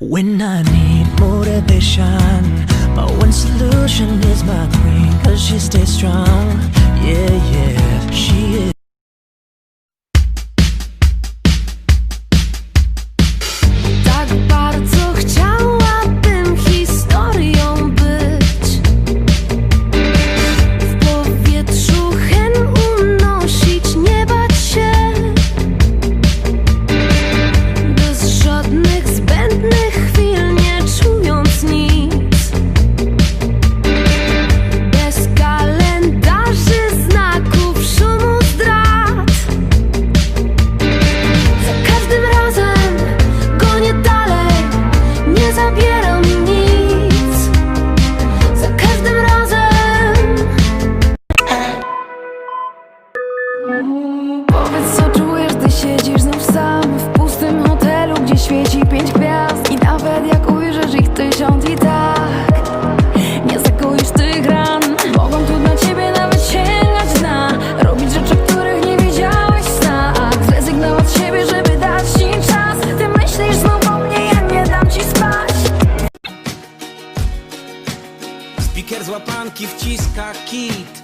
When I need motivation, my one solution is my queen, cause she stays strong. Yeah, yeah, she Powiedz, co czujesz, gdy siedzisz znów sam w pustym hotelu, gdzie świeci pięć gwiazd. I nawet jak ujrzysz ich tysiąc i tak nie zakoisz tych ran. Mogą tu dla ciebie nawet sięgać dna, robić rzeczy, których nie wiedziałeś w snach. Zrezygnować z siebie, żeby dać ci czas. Ty myślisz znów o mnie, ja nie dam ci spać. Spiker z łapanki wciska kit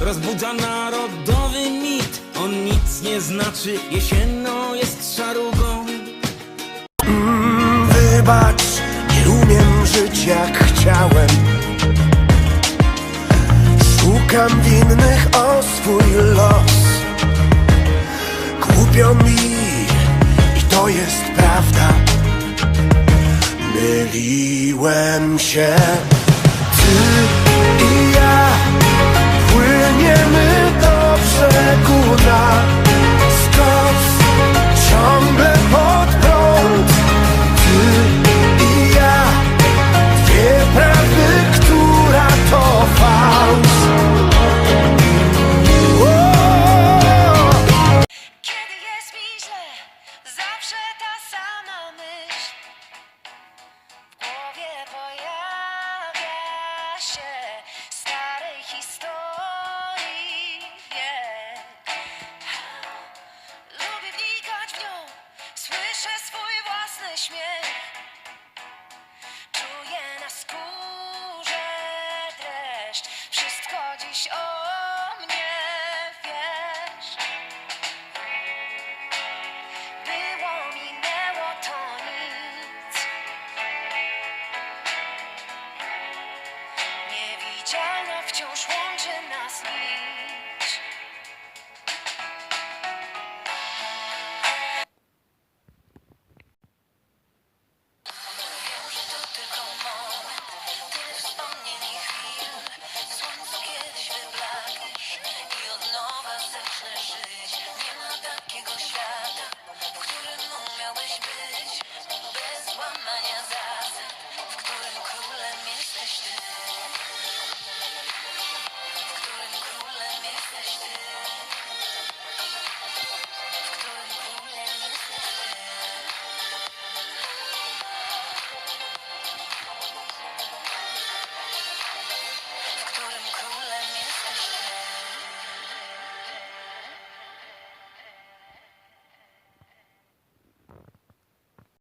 Rozbudza narodowy mit On nic nie znaczy, jesienno jest szarugą. Wybacz, nie umiem żyć jak chciałem. Szukam winnych o swój los. Głupio mi i to jest prawda. Myliłem się. Ty i ja Tak stoi wiek. Lubię wnikać w nią, słyszę swój własny śmiech. Czuję na skórze dreszcz, wszystko dziś o.